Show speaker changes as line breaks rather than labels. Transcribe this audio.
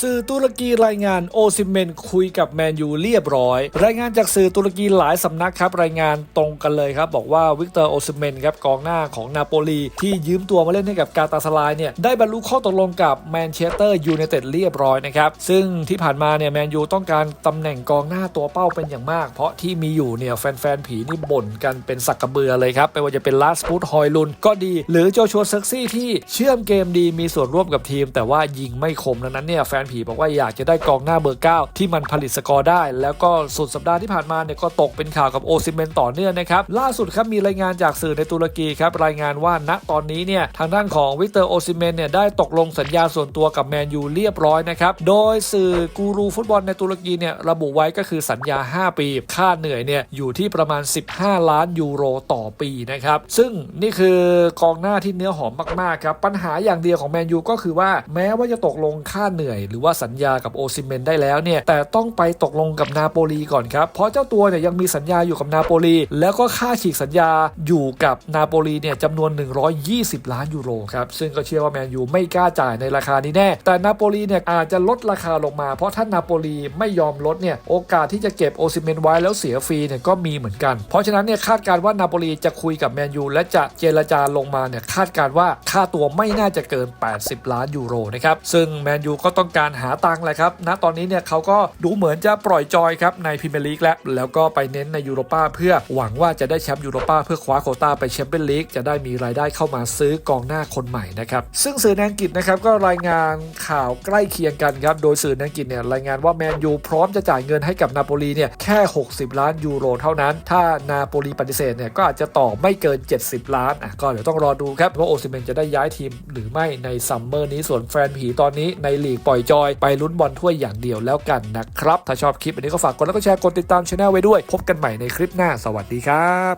สื่อตุรกีรายงานโอซิเมนคุยกับแมนยูเรียบร้อย รายงานจากสื่อตุรกีหลายสำนักครับ รายงานตรงกันเลยครับ บอกว่าวิกเตอร์โอซิเมนครับกองหน้าของนาโปลีที่ยืมตัวมาเล่นให้กับกาตาสลายเนี่ยได้บรรลุข้อตกลงกับแมนเชสเตอร์ยูไนเต็ดเรียบร้อยนะครับ ซึ่งที่ผ่านมาเนี่ยแมนยูต้องการตำแหน่งกองหน้าตัวเป้าเป็นอย่างมาก เพราะที่มีอยู่เนี่ยแฟนๆผีนี่บ่นกันเป็นสักกระเบือเลยครับไม่ว่าจะเป็นลาสพูดฮอยลุนก็ดี หรือโจชัวเซ็กซี่ที่เชื่อมเกมดีมีส่วนร่วมกับทีม แต่ว่ายิงไม่คมดังนั้นเนี่ยแฟนผีบอกว่าอยากจะได้กองหน้าเบอร์ 9 ที่มันผลิตสกอร์ได้ แล้วก็สุดสัปดาห์ที่ผ่านมาเนี่ยก็ตกเป็นข่าวกับโอซิเมนต่อเนื่องนะครับ ล่าสุดครับมีรายงานจากสื่อในตุรกีครับรายงานว่าณตอนนี้เนี่ยทางด้านของวิกเตอร์โอซิเมนเนี่ยได้ตกลงสัญญาส่วนตัวกับแมนยูเรียบร้อยนะครับ โดยสื่อกูรูฟุตบอลในตุรกีเนี่ยระบุไว้ก็คือสัญญา 5 ปี ค่าเหนื่อยเนี่ยอยู่ที่ประมาณ 15 ล้านยูโรต่อปีนะครับ ซึ่งนี่คือกองหน้าที่เนื้อหอมมากๆครับ ปัญหาอย่างเดียวของแมนยูก็คือว่าแม้ว่าจะตกลงค่าเหนื่อยหรือว่าสัญญากับโอซิเมนได้แล้วเนี่ยแต่ต้องไปตกลงกับนาโปลีก่อนครับ เพราะเจ้าตัวเนี่ยยังมีสัญญาอยู่กับนาโปลี แล้วก็ค่าฉีกสัญญาอยู่กับนาโปลีเนี่ยจำนวน 120 ล้านยูโรครับซึ่งก็เชื่อว่าแมนยูไม่กล้าจ่ายในราคานี้แน่ แต่นาโปลีเนี่ยอาจจะลดราคาลงมา เพราะถ้านาโปลีไม่ยอมลดเนี่ยโอกาสที่จะเก็บโอซิเมนไว้แล้วเสียฟรีเนี่ยก็มีเหมือนกัน เพราะฉะนั้นเนี่ยคาดการณ์ว่านาโปลีจะคุยกับแมนยูและจะเจรจาลงมาเนี่ยคาดการณ์ว่าค่าตัวไม่น่าจะเกิน 80 ล้านยูโรนะครับซึ่งแมนยูก็ต้องการการหาตังค์แหละครับณตอนนี้เนี่ยเขาก็ดูเหมือนจะปล่อยจอยครับในพรีเมียร์ลีกแล้วแล้วก็ไปเน้นในยูโรป้าเพื่อหวังว่าจะได้แชมป์ยูโรป้าเพื่อคว้าโคต้าไปแชมเปี้ยนลีกจะได้มีรายได้เข้ามาซื้อกองหน้าคนใหม่นะครับซึ่งสื่อในอังกฤษนะครับก็รายงานข่าวใกล้เคียงกันครับโดยสื่อในอังกฤษเนี่ยรายงานว่าแมนยูพร้อมจะจ่ายเงินให้กับนาโปลีเนี่ยแค่ 60 ล้านยูโรเท่านั้น ถ้านาโปลีปฏิเสธเนี่ยก็อาจจะต่อไม่เกิน 70 ล้านอะก็เดี๋ยวต้องรอดูครับว่าโอซิเมนจะได้ย้ายทีมหรือไม่ในซัมเมอร์นี้ส่วนแฟนผีตอนนี้ในลีกปล่อยจอยไปลุ้นบอลถ้วยอย่างเดียวแล้วกันนะครับ ถ้าชอบคลิปอันนี้ก็ฝากกดแล้วก็แชร์กดติดตามช anel ไว้ด้วย พบกันใหม่ในคลิปหน้าสวัสดีครับ